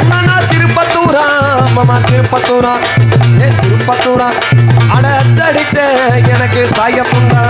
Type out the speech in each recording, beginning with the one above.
அண்ணனா திருப்பத்தூரா மாமா திருப்பத்தூரா ஏ திருப்பத்தூரா? அட அச்சடிச்ச எனக்கு சாயப்புண்டா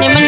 Nimmen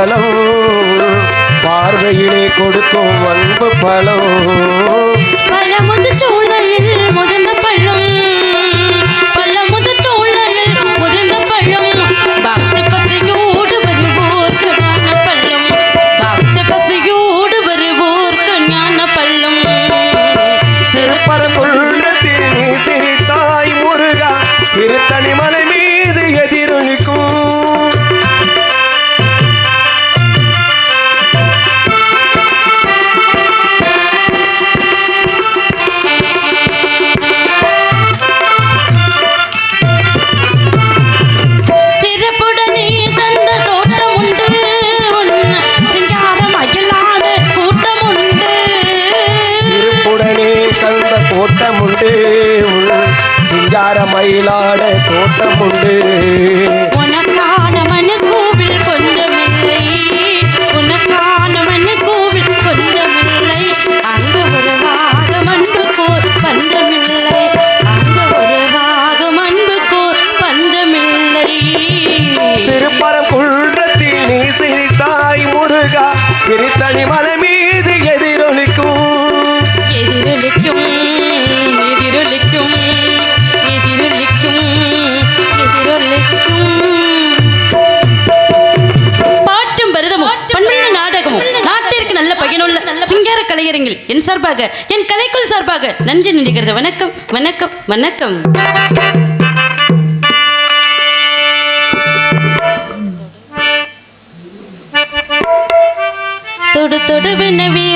பலம். பார்வையிலே கொடுக்கும் அன்பு பலம். மயிலாட தோட்டம் உண்டு என் சார்பாக என் கலைக்குள் சார்பாக நன்றி நினைக்கிறது வணக்கம் வணக்கம் வணக்கம். தொடு தொடு வினவி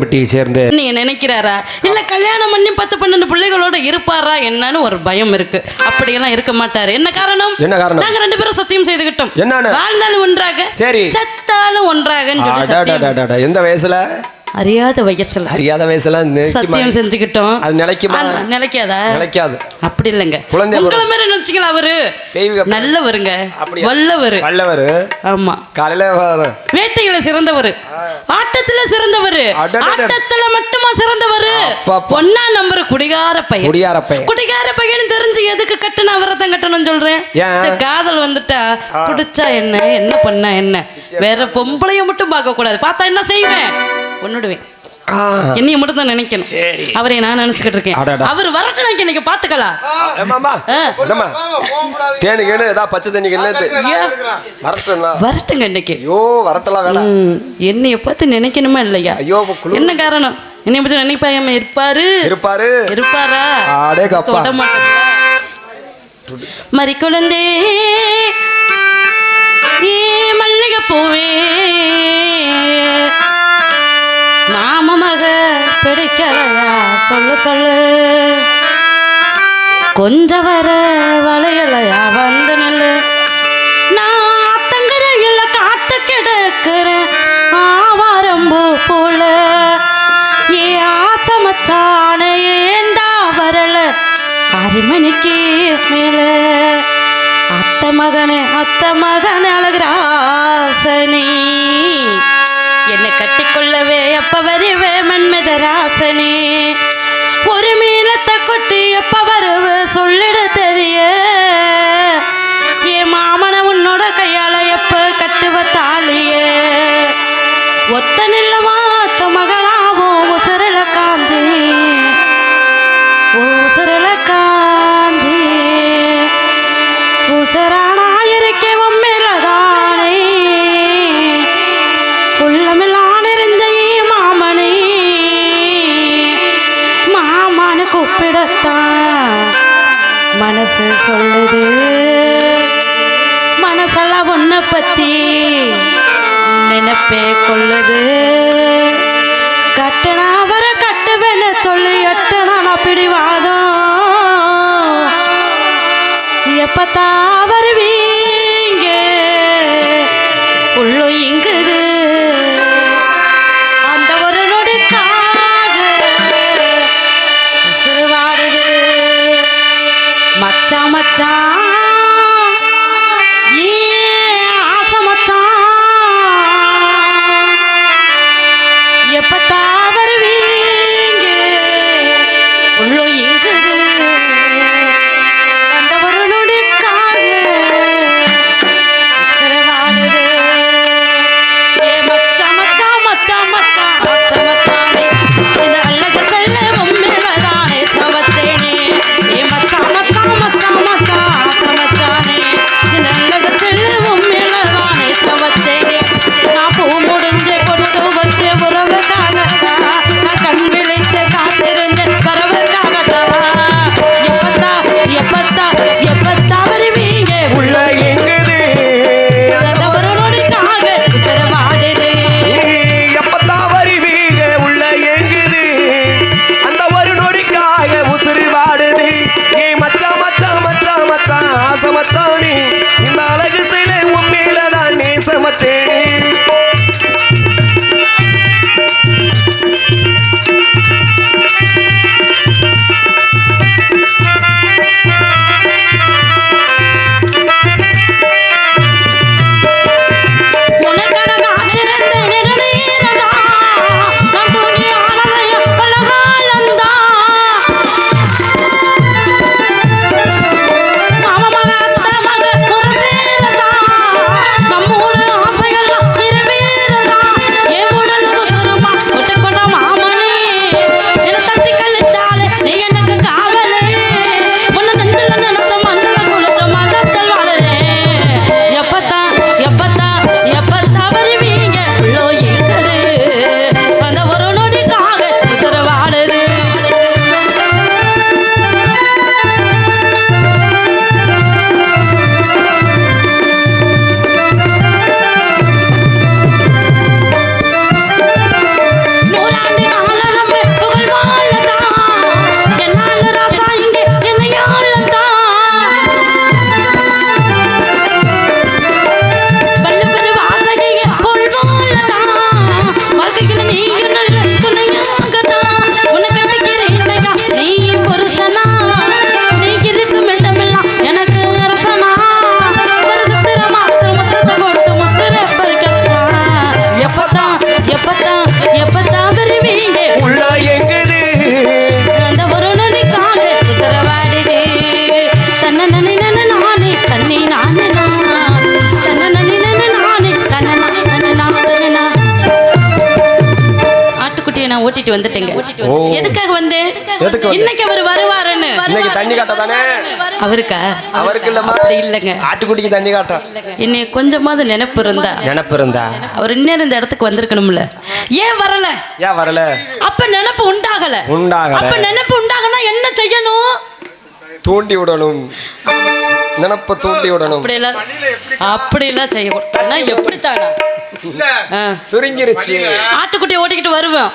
அலங்கம்பட்டியை சேர்ந்த நீங்க நினைக்கிறாரா இல்ல கல்யாணம் பண்ணி பத்து பன்னெண்டு பிள்ளைகளோட இருப்பாரா என்னன்னு ஒரு பயம் இருக்கு அப்படியெல்லாம் இருக்க மாட்டாரு என்ன காரணம் என்ன காரணம்? நாங்க ரெண்டு பேரும் சத்தியம் செய்துகிட்டோம் என்னன்னு? வாழ்ந்தாலும் ஒன்றாக சரி. செத்தாலும். அடாடாடாடா, எந்த வயசுல அறியாத வயசுல. அறியாத வயசுல? சத்தியம் செஞ்சுக்கிட்டோம். அது நிலைக்குமா? நிலைக்காதா நிலைக்காது அப்படி இல்லைங்க. குழந்தை உங்களை மாதிரி நினைச்சுக்கலாம் அவரு. நல்லவருங்க? வல்லவரு. வல்லவர்? ஆமா. காலையில வேட்டைகளை சிறந்தவர். ஆட்டத்துல சிறந்தவர். ஆட்டத்துல மட்டுமா சிறந்தவர். பொன்னா நம்பர் குடிகார பையன். குடியார பையன். குடிகார பையன் தெரிஞ்சு எதுக்கு கட்டணும் அவரை தான் கட்டணும்னு சொல்றேன்? காதல் வந்துட்டா குடிச்சா என்ன என்ன பண்ணா என்ன? வேற பொம்பளைய மட்டும் பார்க்க கூடாது பார்த்தா என்ன செய்வேன்? கொன்னுடுவேன் ஆ. என்னைய மட்டும் தான் நினைக்கணும். சரி. அவரை நான் நினைச்சுக்கிட்டு இருக்கேன். அவர் வரட்டும் எனக்கு இன்னைக்கு பாத்துக்கலாம் ஏம்மாம்மா, ஆ. என்னம்மா? தேனு கேணு ஏதா பச்சை தண்ணி கிண்ணத்து வரட்டும்னா வரட்டுங்க இன்னைக்கு. ஐயோ வரட்டலாம் வேணாம். என்னைய பார்த்து நினைக்கணுமா இல்லையா? ஐயோ என்ன காரணம்? என்னைய பத்தி நினைப்பாங்க இருப்பாரு? இருப்பாரு. இருப்பாரா? அடே கப்பா. மறி குழந்தே ஏ மல்லிகை பூவே மாமமக பிடிக்கலையா? சொல்லு சொல்லு. கொஞ்சம் வர வளையலையா வந்து நில்லு. நான் அத்தங்கரையில் காத்து கிடக்கிறேன். ஆவாரம்பூ போல. ஏ ஆசமச்சானே ஏண்டா வரல? அரிமணிக்கு மேல. அத்த மகனே அத்த மகன் அழகிராசனி. என்னை கட்டிக்கொள்ளவே அப்ப வருவே மன்மதராசனே ஒரு மீனத்தை கொட்டி எப்ப வருவ சொல்லிட தெரிய. ஏ மாமன உன்னோட கையால எப்ப கட்டுவ தாலியே? ஒத்த நில்லமா மனசு சொல்லுது. மனசெல்லாம் ஒன்றை பற்றி நினைப்பே கொள்ளுது. கட்டணா அவரை கட்டுவேன்னு சொல்லு எட்டனா நான் பிடிவாதம். எப்பத்தா வருவீங்க உள்ளும் இங்கு கூட்டிட்டு வந்துட்டேங்க. எதுக்காக வந்து? இன்னைக்கு இல்லங்க. ஆட்டுக்குட்டிக்கு தண்ணி காட்ட. கொஞ்சமாவது நினைப்பு இருந்தா. நினைப்பு இருந்தா? அவர் இன்னும் இந்த இடத்துக்கு வந்திருக்கணும்ல. ஏன் வரல? அப்ப நினைப்பு உண்டாகல. உண்டாகல. அப்ப நினைப்பு உண்டாகனா என்ன செய்யணும்? தூண்டி விடணும். நினப்ப தூண்டி விடணும். அப்படி எல்லாம் அப்படி எல்லாம் செய்யணும் எப்படி சுருங்கிருச்சு. ஆட்டுக்குட்டியை ஓட்டிக்கிட்டு வருவேன்.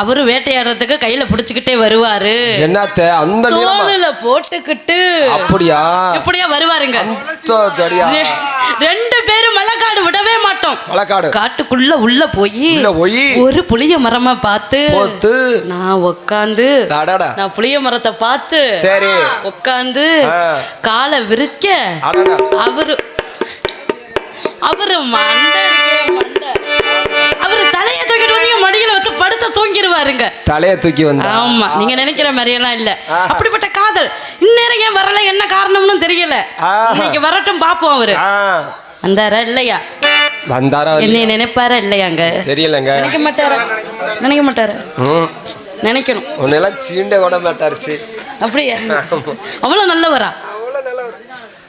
அவரு வேட்டையாடுறதுக்கு கையில புடிச்சுக்கிட்டே வருவாரு. என்னத்த அந்த தோலுல போட்டுக்கிட்டு. அப்படியா? இப்படியா வருவாருங்க. ரெண்டு பேரும் மலக்காடு விடவே மாட்டோம். மலக்காடு. காட்டுக்குள்ள உள்ள போய் போய் ஒரு புளிய மரமா பார்த்து நான் உட்காந்து நான் புளிய மரத்தை பார்த்து சரி. உட்காந்து காலை விரிக்க அவரு அவரு மண்ட தூங்கிடுவாருங்க தலைய தூக்கி வந்தா? ஆமா நீங்க நினைக்கிற மாதிரி எல்லாம் இல்ல. அப்படிப்பட்ட காதல். இந்நேரம் ஏன் வரல என்ன காரணம்னு தெரியல. இன்னைக்கு வரட்டும் பாப்போம் அவரு. வந்தாரா இல்லையா? வந்தாரா என்னை நினைப்பாரா இல்லையாங்க? தெரியலங்க. நினைக்க மாட்டாரா? நினைக்க மாட்டாரா? நினைக்கணும். உன்னெல்லாம் சீண்ட அப்படியா? அவ்வளவு நல்லவரா?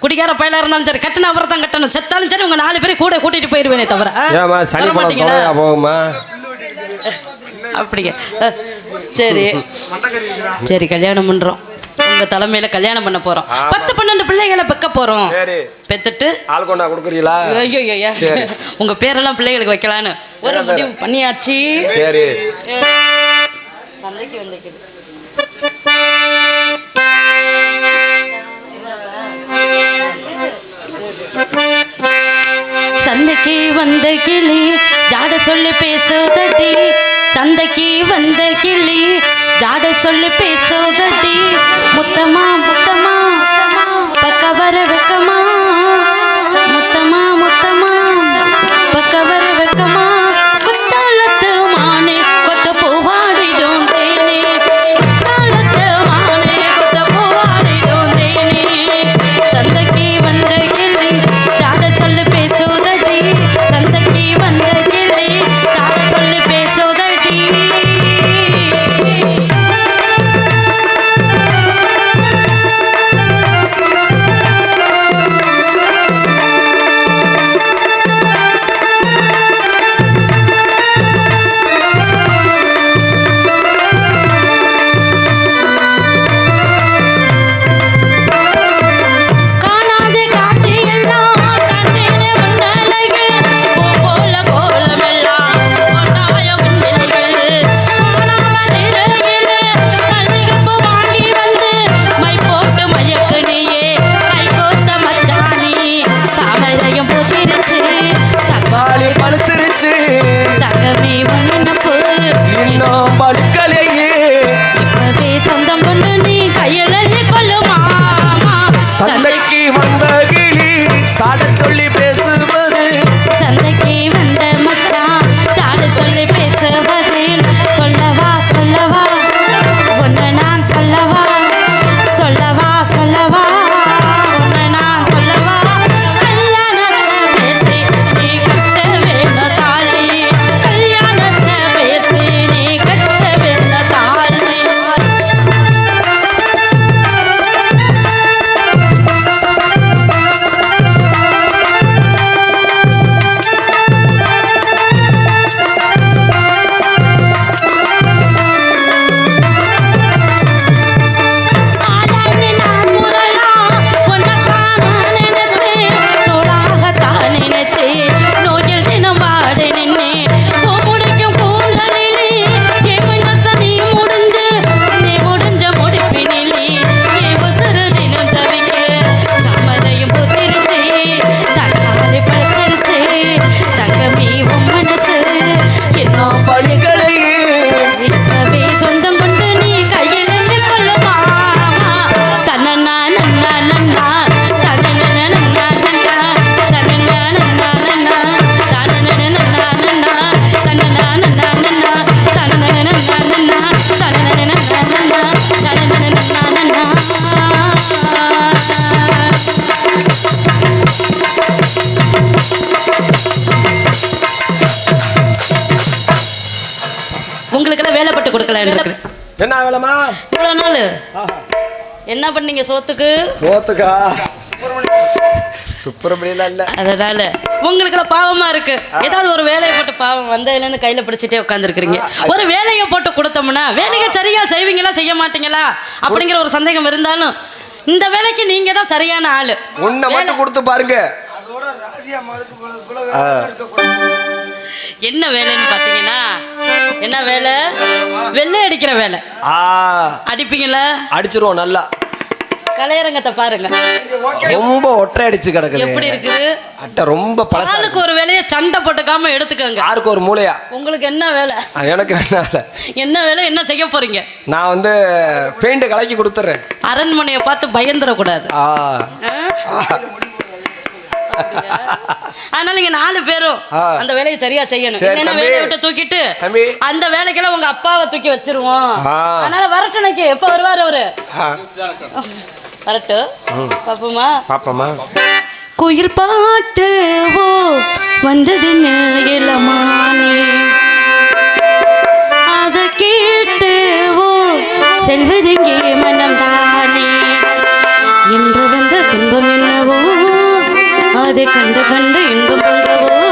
குடிக்கார பயலா இருந்தாலும் சரி கட்டின அவரை தான் கட்டணும். செத்தாலும் சரி உங்க நாலு பேரை கூட கூட்டிட்டு போயிருவேனே தவிர. போகுமா? அப்படிங்க சரி. சரி கல்யாணம் பண்றோம். உங்க தலைமையில கல்யாணம் பண்ண போறோம். பத்து பன்னெண்டு பிள்ளைகளை பெக்க போறோம். பெத்துட்டு ஆள் கொண்டா கொடுக்குறீங்களா? ஐயோ ஐயோ. உங்க பேரெல்லாம் பிள்ளைகளுக்கு வைக்கலான்னு ஒரு முடிவு பண்ணியாச்சு. சரி. சந்தைக்கு வந்துக்குது சந்தைக்கு வந்த கிளி ஜாட சொல்லி பேசுதடி. சந்தைக்கு வந்த கிளி ஜாட சொல்லி பேசுதடி. முத்தமா முத்தமா. என்ன வேலைமா இவ்வளோ நாள். என்ன பண்ணீங்க சோத்துக்கு? சோத்துக்கா? சுப்பிரமணியெல்லாம் இல்ல. அதனால. பாவமா இருக்கு. ஏதாவது ஒரு வேலையை போட்டு பாவம் வந்ததுல இருந்து கையில பிடிச்சிட்டே உட்காந்துருக்கிறீங்க ஒரு வேலையை போட்டு கொடுத்தோம்னா வேலையை சரியா செய்வீங்களா செய்ய மாட்டீங்களா? அப்படிங்கிற ஒரு சந்தேகம் இருந்தாலும் இந்த வேலைக்கு நீங்க தான் சரியான ஆளு. உன்னை மட்டும் கொடுத்து பாருங்க. ஆ. என்ன வேலைன்னு பாத்தீங்கன்னா என்ன வேலை? வெள்ளை அடிக்கிற வேலை. அடிப்பீங்களா அடிச்சிருவோம் நல்லா. கலையரங்கத்தை பாருங்க. ரொம்ப ஒற்றை அடிச்சு கிடக்குது. எப்படி இருக்குது? அட்டை ரொம்ப பழசு ஆளுக்கு ஒரு வேலையை சண்டை போட்டுக்காம எடுத்துக்கோங்க. யாருக்கு ஒரு மூளையா? உங்களுக்கு என்ன வேலை? எனக்கு என்ன வேலை என்ன வேலை என்ன செய்ய போறீங்க? நான் வந்து பெயிண்ட் கலக்கி கொடுத்துறேன் அரண்மனையை பார்த்து பயந்துடக்கூடாது. அதனால நீங்க நாலு பேரும் அந்த வேலையை சரியா செய்யணும். என்ன வேலையை விட்டு தூக்கிட்டு அந்த வேலைக்கெல்லாம் உங்க அப்பாவை தூக்கி வச்சிருவோம். அதனால வரட்டு எனக்கு எப்ப வருவார் அவரு? வரட்டு பாப்போமா? பாப்போமா. குயில் பாட்டு ஓ வந்தது இளமா? கண்டு கண்டு இன்பம் பங்கவோ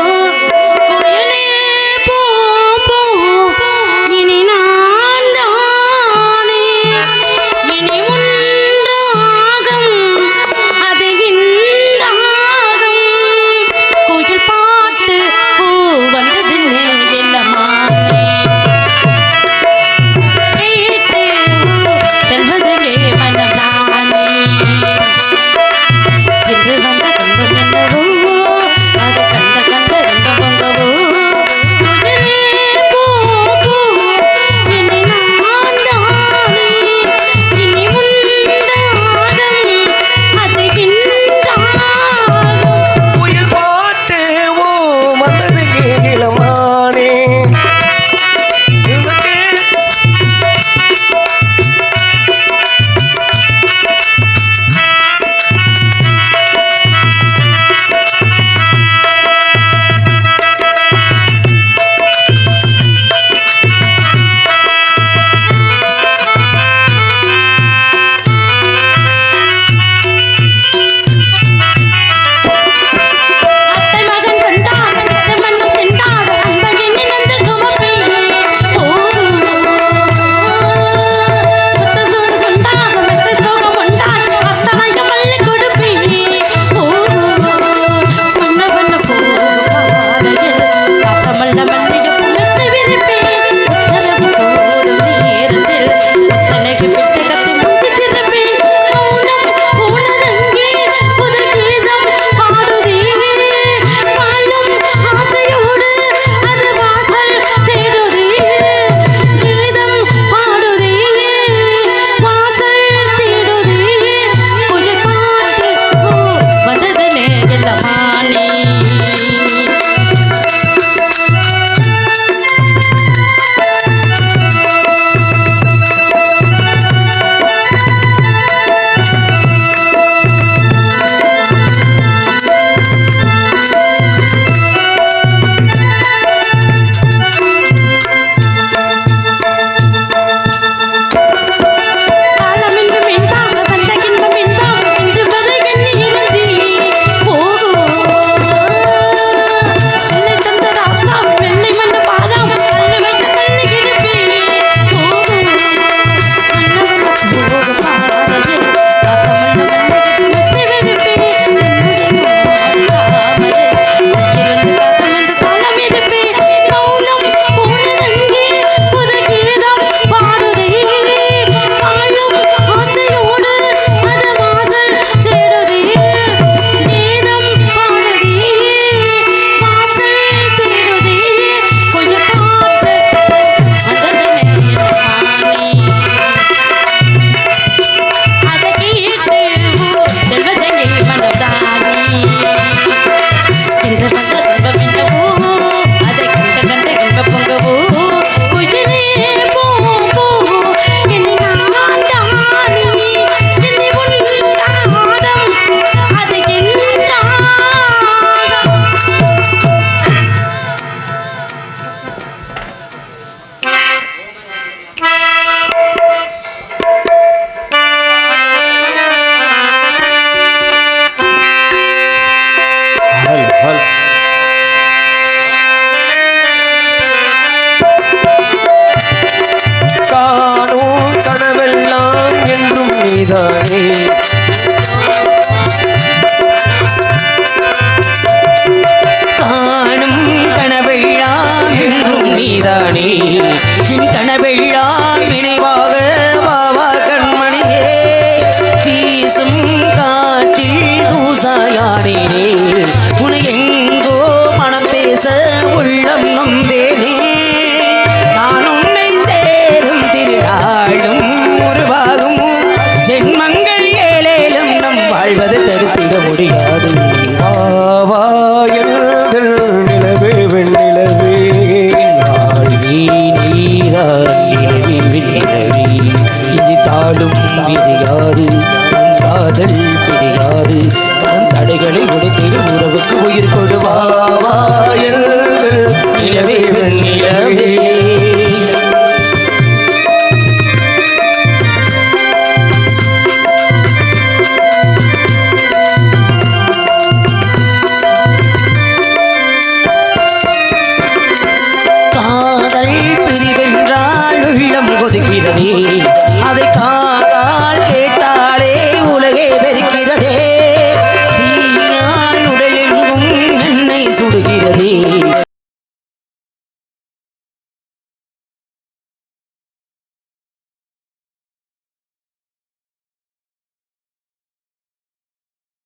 ধরে பிரியாது. காதல் பிரியாது. உன் தடைகளை உடைத்து உறவுக்கு உயிர் கொடுவாவா நிலவே நிலவே